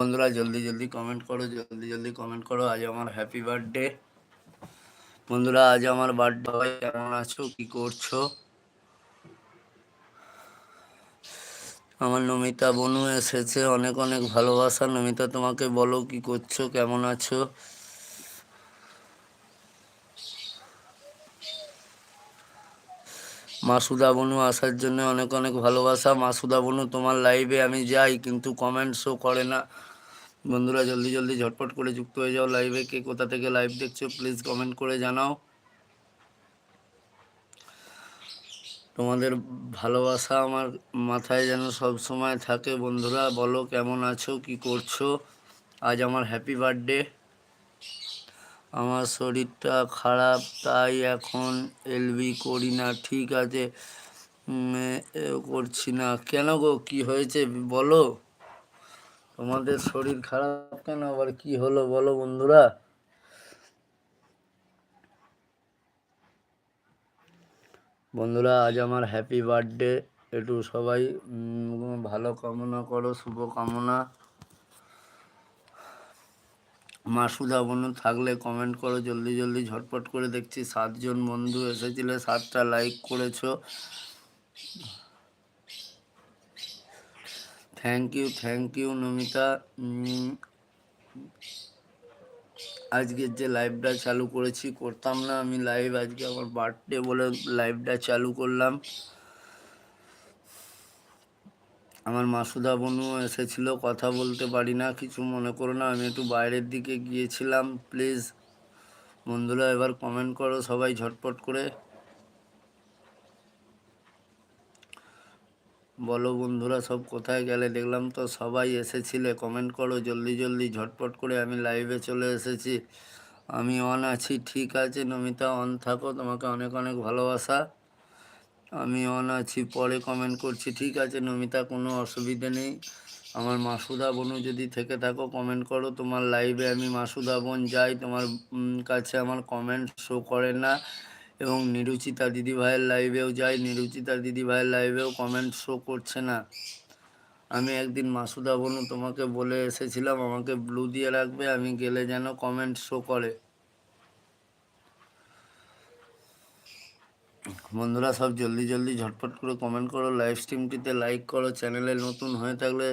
বন্ধুরা, জলদি জলদি কমেন্ট করো, জলদি জলদি কমেন্ট করো। আজ আমার হ্যাপি বার্থডে বন্ধুরা, আজ আমার বার্থডে কেমন আছো? কি করছ? আমার নমিতা বনু এসেছে। অনেক অনেক ভালোবাসা। নমিতা, তোমাকে বলো কি করছ? কেমন আছো? মাসুদা বনু আসার জন্য অনেক অনেক ভালোবাসা। মাসুদা বনু, তোমার লাইভে আমি যাই, কিন্তু কমেন্ট শো করে না। বন্ধুরা, জলদি জলদি, ঝটপট করে যুক্ত হয়ে যাও লাইভে কে কোথা থেকে লাইভ দেখছ প্লিজ কমেন্ট করে জানাও। তোমাদের ভালোবাসা আমার মাথায় যেন সব সময় থাকে। বন্ধুরা, বলো কেমন আছো, কি করছ? আজ আমার হ্যাপি বার্থডে আমার শরীরটা খারাপ, তাই এখন এলবি করি না। ঠিক আছে। করছি না। কেন গো? কি হয়েছে? বলো। তোমাদের শরীর খারাপ কেন? আবার কি হলো বলো বন্ধুরা। বন্ধুরা, আজ আমার হ্যাপি বার্থডে একটু সবাই ভালো কামনা করো, শুভ কামনা। মাসুদা বনু, থাকলে কমেন্ট করো, জলদি জলদি ঝটপট করে দেখছি। সাতজন বন্ধু এসেছিলে, সাতটা লাইক করেছ। Thank you thank you Namita. আজকের যে লাইভটা চালু করেছি, করতাম না। আমি লাইভ আজকে আমার বার্থডে বলে লাইভটা চালু করলাম। আমার মাসুদা বনু এসেছিল, কথা বলতে পারি না, কিছু মনে করো না, আমি একটু বাইরের দিকে গিয়েছিলাম প্লিজ বন্ধুরা, এবার কমেন্ট করো সবাই ঝটপট করে। বলো বন্ধুরা, সব কোথায় গেলে? দেখলাম তো সবাই এসেছিলে কমেন্ট করো, জলদি জলদি, ঝটপট করে আমি লাইভে চলে এসেছি। আমি অন আছি, ঠিক আছে, নমিতা অন থাকো, তোমাকে অনেক অনেক ভালোবাসা। আমি অন আছি, পরে কমেন্ট করছি, ঠিক আছে নমিতা, কোনো অসুবিধে নেই। আমার মাসুদা বোনও যদি থেকে থাকো কমেন্ট করো। তোমার লাইভে আমি মাসুদা বোন যাই, তোমার কাছে আমার কমেন্ট শো করে না। এবং নিরুচিতা দিদি ভাইয়ের লাইভেও যাই, নিরুচিতা দিদি ভাইয়ের লাইভেও কমেন্ট শো করছে না। আমি একদিন মাসুদা বনু তোমাকে বলে এসেছিলাম, আমাকে ব্লু দিয়ে রাখবে, আমি গেলে যেন কমেন্ট শো করে। বন্ধুরা সব জলদি জলদি ঝটপট করে কমেন্ট করো লাইভ স্ট্রিমটিতে লাইক করো চ্যানেলে নতুন হয়ে থাকলে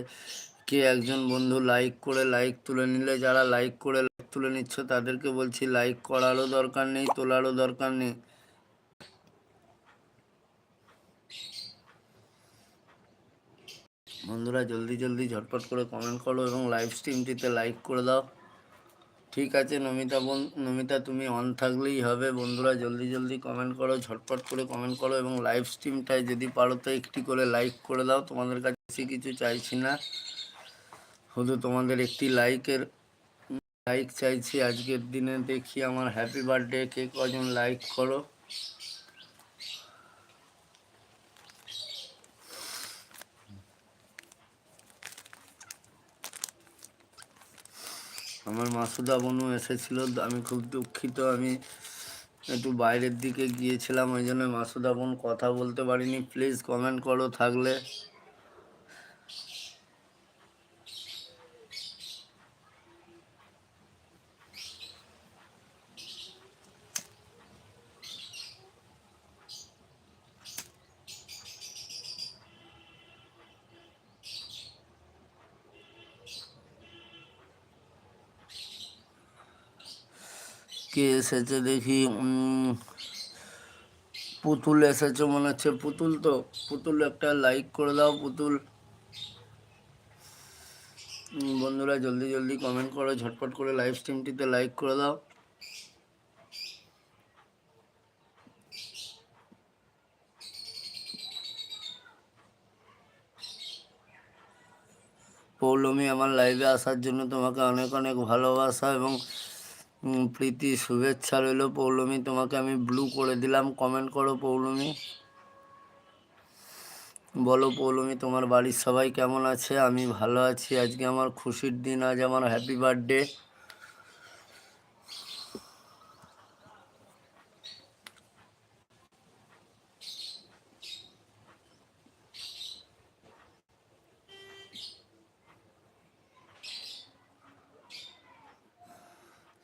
কে একজন বন্ধু লাইক করে লাইক তুলে নিলে, যারা লাইক করে লাইক তুলে নিচ্ছ তাদেরকে বলছি লাইক করারও দরকার নেই, তোলারও দরকার নেই। বন্ধুরা জলদি জলদি ঝটপট করে কমেন্ট করো এবং লাইভ স্ট্রিমটিতে লাইক করে দাও। ঠিক আছে নমিতা বোন, নমিতা তুমি অন থাকলেই হবে। বন্ধুরা জলদি জলদি কমেন্ট করো, ঝটপট করে কমেন্ট করো এবং লাইভ স্ট্রিমটায় যদি পারো তো একটি করে লাইক করে দাও। তোমাদের কাছে সে কিছু চাইছি না। শুধু তোমাদের একটি লাইকের লাইক চাইছি। আজকের দিনে দেখি আমার হ্যাপি বার্থডে কে কজন লাইক করো? আমার মাসুদা বনু এসেছিল আমি খুব দুঃখিত। আমি একটু বাইরের দিকে গিয়েছিলাম, ওই জন্য মাসুদা বোন কথা বলতে পারিনি। প্লিজ কমেন্ট করো থাকলে কে এসেছে দেখি পুতুল এসেছে মনে হচ্ছে, পুতুল তো, পুতুল একটা লাইক করে দাও পুতুল। বন্ধুরা জলদি জলদি কমেন্ট করো, ঝটপট করে লাইভ স্ট্রিমটিতে লাইক করে দাও। পৌলমী, আমার লাইভে আসার জন্য তোমাকে অনেক অনেক ভালোবাসা এবং প্রীতি, শুভেচ্ছা রইল। পৌলমী, তোমাকে আমি ব্লু করে দিলাম। কমেন্ট করো পৌলমী। বলো পৌলমী, তোমার বাড়ির সবাই কেমন আছে? আমি ভালো আছি। আজকে আমার খুশির দিন। আজ আমার হ্যাপি বার্থডে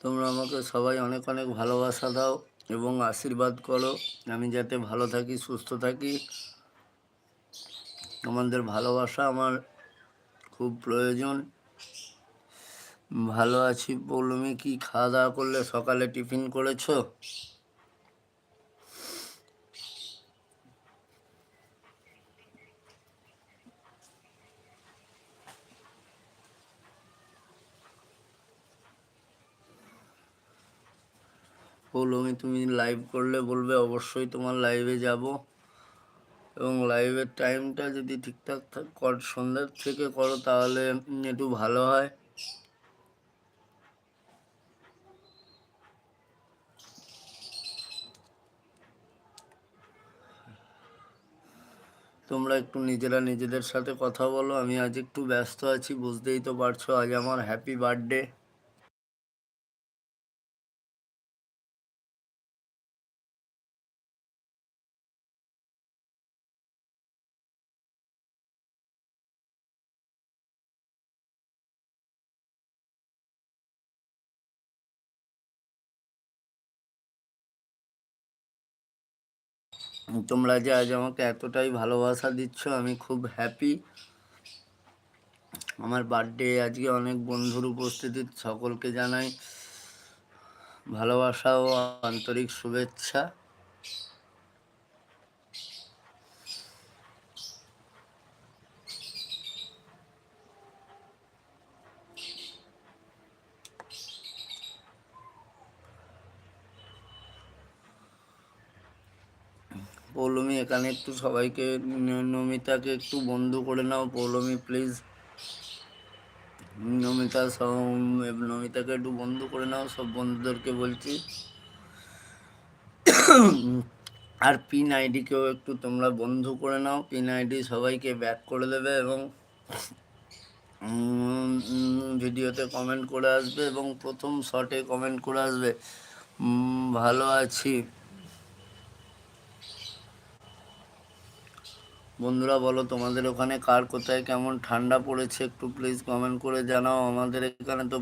তোমরা আমাকে সবাই অনেক অনেক ভালোবাসা দাও এবং আশীর্বাদ করো। আমি যাতে ভালো থাকি, সুস্থ থাকি। তোমাদের ভালোবাসা আমার খুব প্রয়োজন। ভালো আছি বলুমি কি খাওয়া দাওয়া করলে? সকালে টিফিন করেছ? পৌলমি, তুমি লাইভ করলে বলবে, অবশ্যই তোমার লাইভে যাব। এবং লাইভের টাইমটা যদি ঠিকঠাক কর, সন্ধ্যার থেকে করো, তাহলে একটু ভালো হয়। তোমরা একটু নিজেরা নিজেদের সাথে কথা বলো, আমি আজ একটু ব্যস্ত আছি, বুঝতেই তো পারছ, আজ আমার হ্যাপি বার্থডে তোমরা যে আজ আমাকে এতটাই ভালোবাসা দিচ্ছ, আমি খুব হ্যাপি আমার বার্থডে আজকে অনেক বন্ধুর উপস্থিতি, সকলকে জানাই ভালোবাসা ও আন্তরিক শুভেচ্ছা। এখানে একটু সবাইকে, নমিতাকে একটু বন্ধু করে নাও, পৌলমি প্লিজ নমিতা নমিতাকে একটু বন্ধু করে নাও, সব বন্ধুদেরকে বলছি। আর পিন আইডিকেও একটু তোমরা বন্ধু করে নাও, পিন আইডি সবাইকে ব্যাক করে দেবে এবং ভিডিওতে কমেন্ট করে আসবে এবং প্রথম শটে কমেন্ট করে আসবে। ভালো আছি। বন্ধুরা, বলো তোমাদের ওখানে কার কোথায় কেমন ঠান্ডা পড়েছে একটু প্লিজ কমেন্ট করে জানাও। আমাদের এখানে তো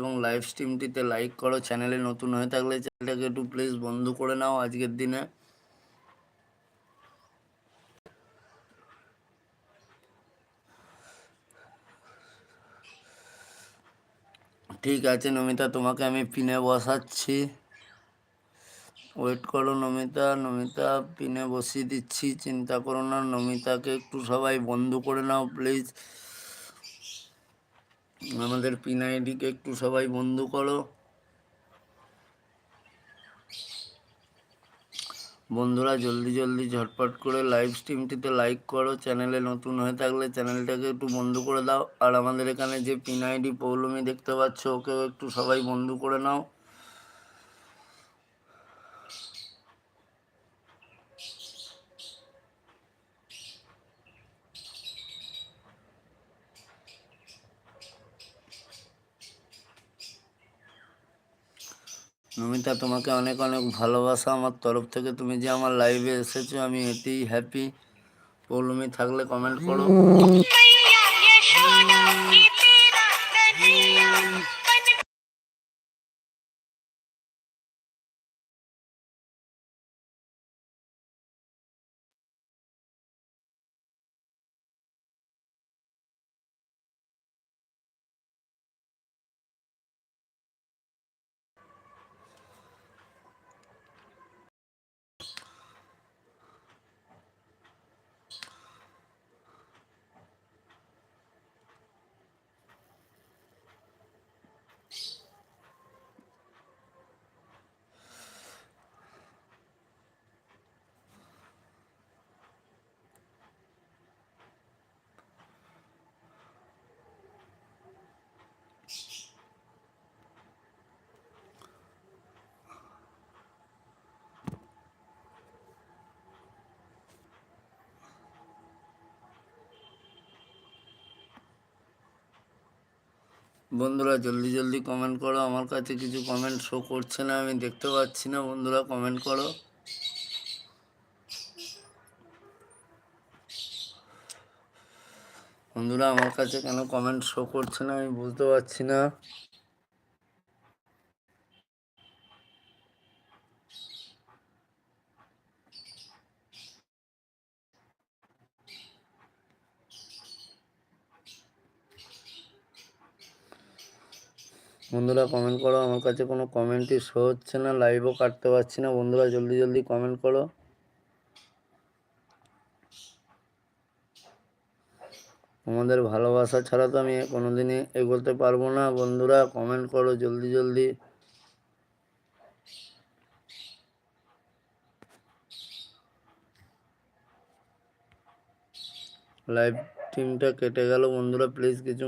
এবং লাইভ স্ট্রিমটিতে লাইক করো। চ্যানেলে নতুন হয়ে থাকলে চ্যানেলটাকে একটু প্লিজ বন্ধ করে নাও আজকের দিনে। ঠিক আছে নমিতা, তোমাকে আমি পিনে বসাচ্ছি। ওয়েট করো নমিতা নমিতা পিনে বসিয়ে দিচ্ছি, চিন্তা করো না, নমিতাকে একটু সবাই বন্ধ করে নাও প্লিজ আমাদের পিন আইডিকে একটু সবাই বন্ধ করো। বন্ধুরা, জলদি জলদি ঝটপট করে লাইভ স্ট্রিমটিতে লাইক করো। চ্যানেলে নতুন হয়ে থাকলে চ্যানেলটাকে একটু বন্ধ করে দাও। আর আমাদের এখানে যে পিন আইডি পৌলমি দেখতে পাচ্ছ, ওকেও একটু সবাই বন্ধ করে নাও। নমিতা, তোমাকে অনেক অনেক ভালোবাসা। আমার তরফ থেকে তুমি যে আমার লাইভে এসেছ, আমি এতেই হ্যাপি পৌলমি থাকলে কমেন্ট করো। বন্ধুরা, জলদি জলদি কমেন্ট করো। আমার কাছে কিছু কমেন্ট শো করছে না, আমি দেখতে পাচ্ছি না। বন্ধুরা কমেন্ট করো। বন্ধুরা, আমার কাছে কেন কমেন্ট শো করছে না, আমি বুঝতে পারছি না। বন্ধুরা কমেন্ট করো, আমার কাছে কোনো কমেন্টই শো হচ্ছে না লাইভও কাটতে পারছি না। বন্ধুরা জলদি জলদি কমেন্ট করো। তোমাদের ভালোবাসা ছাড়া তো আমি কোনোদিনই এগোতে পারব না। বন্ধুরা কমেন্ট করো জলদি জলদি। লাইভ টিমটা কেটে গেল। বন্ধুরা প্লিজ কিছু